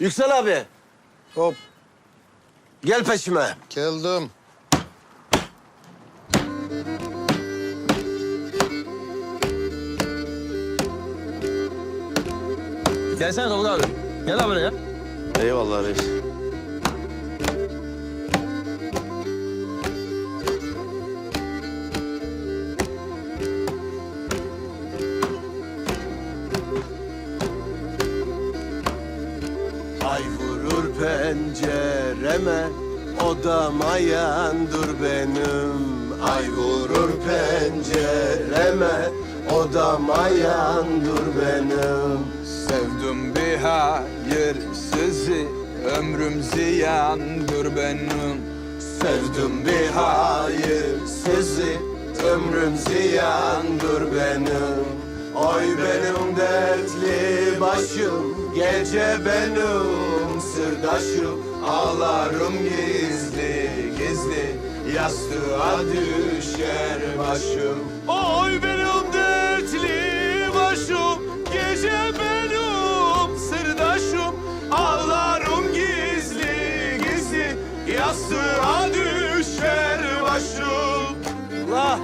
Yüksel abi. Hop Gel peşime. geldim. Gelsene Davut abi. Gel abi ya. Eyvallah reis. Ay vurur pencereme Odama yandır benim. Ay vurur pencereme Odama yandır benim. Sevdim bir hayır sizi Ömrüm ziyandır benim. Sevdim bir hayır sizi Ömrüm ziyandır benim. Oy benim dertli başım Gece benim sırdaşım. Ağlarım gizli gizli. Yastığa düşer başım. Oy benim dertli başım. Gece benim sırdaşım. Ağlarım gizli gizli. Yastığa düşer başım. Allah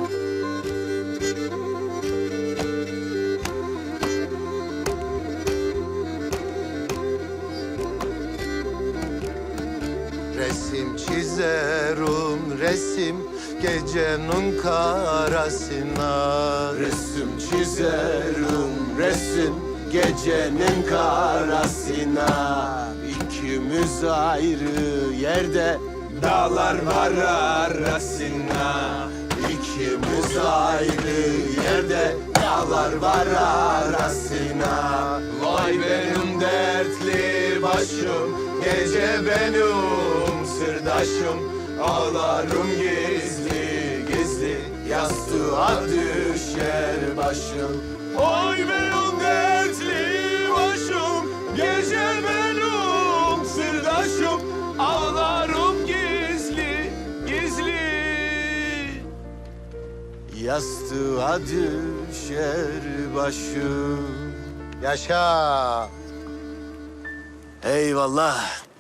Resim çizerim resim gecenin karasına. Resim çizerim resim gecenin karasına. İkimiz ayrı yerde dağlar var arasına. İkimiz ayrı yerde dağlar var arasına. Vay benim dertli başım Gece benim sırdaşım Ağlarım gizli gizli Yastığa düşer başım. Oy benim dertli başım Gece benim sırdaşım. Ağlarım gizli gizli. Yastığa düşer başım. Yaşa. Eyvallah.